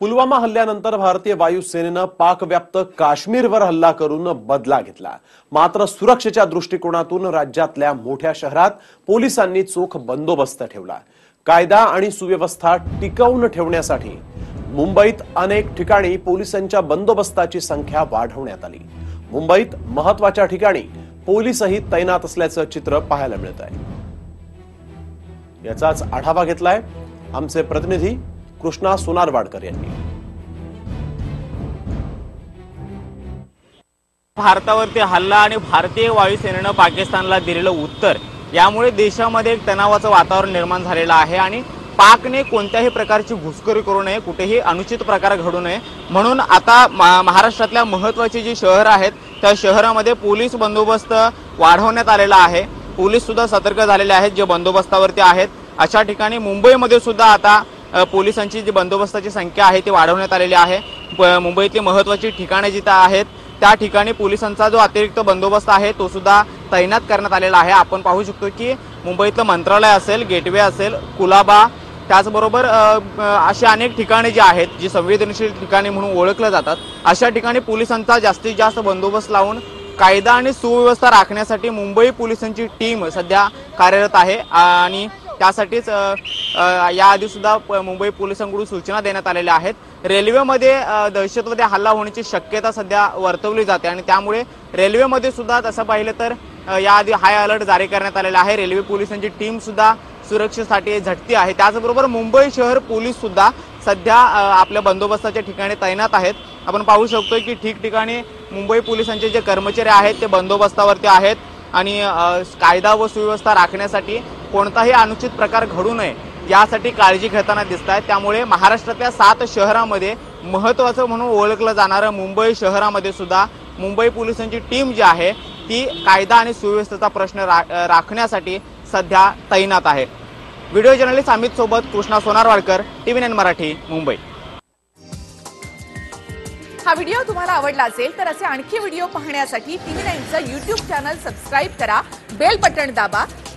पुलवामा हल्ल्यानंतर भारतीय वायुसेनेनं पाकव्याप्त काश्मीरवर हल्ला करून बदला घेतला. मात्र सुरक्षेच्या दृष्टिकोनातून राज्यातल्या मोठ्या शहरात पोलिसांनी चोख बंदोबस्त ठेवला. कायदा आणि सुव्यवस्था टिकवून ठेवण्यासाठी मुंबईत अनेक ठिकाणी पोलिसांच्या बंदोबस्ताची संख्या वाढवण्यात आली. मुंबईत महत्त्वाच्या ठिकाणी पोलीसही तैनात असल्याचं चित्र पाहायला मिळत आहे याचाच आढावा घेतलाय आमचे प्रतिनिधी कृष्णा सोनारवाडकर यांनी. भारतावरती हल्ला आणि भारतीय वायुसेनेनं पाकिस्तानला दिलेलं उत्तर यामुळे देशामध्ये एक तणावाचं वातावरण निर्माण झालेलं आहे आणि पाकने कोणत्याही प्रकारची घुसखोरी करू नये कुठेही अनुचित प्रकार घडू नये. म्हणून आता महाराष्ट्रातल्या महत्वाची जी शहरं आहेत त्या शहरामध्ये पोलीस बंदोबस्त वाढवण्यात आलेला आहे. पोलीस सुद्धा सतर्क झालेले आहेत जे बंदोबस्तावरती आहेत. अशा ठिकाणी मुंबईमध्ये सुद्धा आता पोलिसांची जी बंदोबस्ताची संख्या आहे ती वाढवण्यात आलेली आहे. मुंबईतली महत्वाची ठिकाणे जिथं आहेत त्या ठिकाणी पोलिसांचा जो अतिरिक्त बंदोबस्त आहे तो सुद्धा तैनात करण्यात आलेला आहे. आपण पाहू शकतो की मुंबईतलं मंत्रालय असेल गेटवे असेल कुलाबा त्याचबरोबर अशी अनेक ठिकाणे जी आहेत जी संवेदनशील ठिकाणे म्हणून ओळखल्या जातात अशा ठिकाणी पोलिसांचा जास्तीत जास्त बंदोबस्त लावून कायदा आणि सुव्यवस्था राखण्यासाठी मुंबई पोलिसांची टीम सध्या कार्यरत आहे. आणि त्यासाठीच याआधी सुद्धा मुंबई पोलिसांकडून सूचना देण्यात आलेल्या आहेत. रेल्वेमध्ये दहशतवादी हल्ला होण्याची शक्यता सध्या वर्तवली जाते आणि त्यामुळे रेल्वेमध्ये सुद्धा तसं पाहिलं तर याआधी हाय अलर्ट जारी करण्यात आलेला आहे. रेल्वे पोलिसांची टीम सुद्धा सुरक्षेसाठी झटती आहे. त्याचबरोबर मुंबई शहर पोलीस सुद्धा सध्या आपल्या बंदोबस्ताच्या ठिकाणी तैनात आहेत. आपण पाहू शकतोय की ठिकठिकाणी मुंबई पोलिसांचे जे कर्मचारी आहेत ते बंदोबस्तावरती आहेत. आणि कायदा व सुव्यवस्था राखण्यासाठी कोणताही अनुचित प्रकार घडू नये. यासाठी काळजी घेताना दिसत आहेत त्यामुळे महाराष्ट्रातल्या सात शहरामध्ये महत्वाचं म्हणून ओळखलं जाणारं मुंबई शहरामध्ये सुद्धा मुंबई पोलिसांची टीम जी आहे ती कायदा आणि सुव्यवस्थेचा प्रश्न रा- राखण्यासाठी सध्या तैनात आहे. व्हिडिओ जर्नलिस्ट अमित सोबत कृष्णा सोनारवाडकर टीव्ही नाईन मराठी मुंबई. हा व्हिडिओ तुम्हाला आवडला असेल तर असे आणखी व्हिडिओ पाहण्यासाठी टी व्ही नाईनचं युट्यूब चॅनल सबस्क्राईब करा बेल बटन दाबा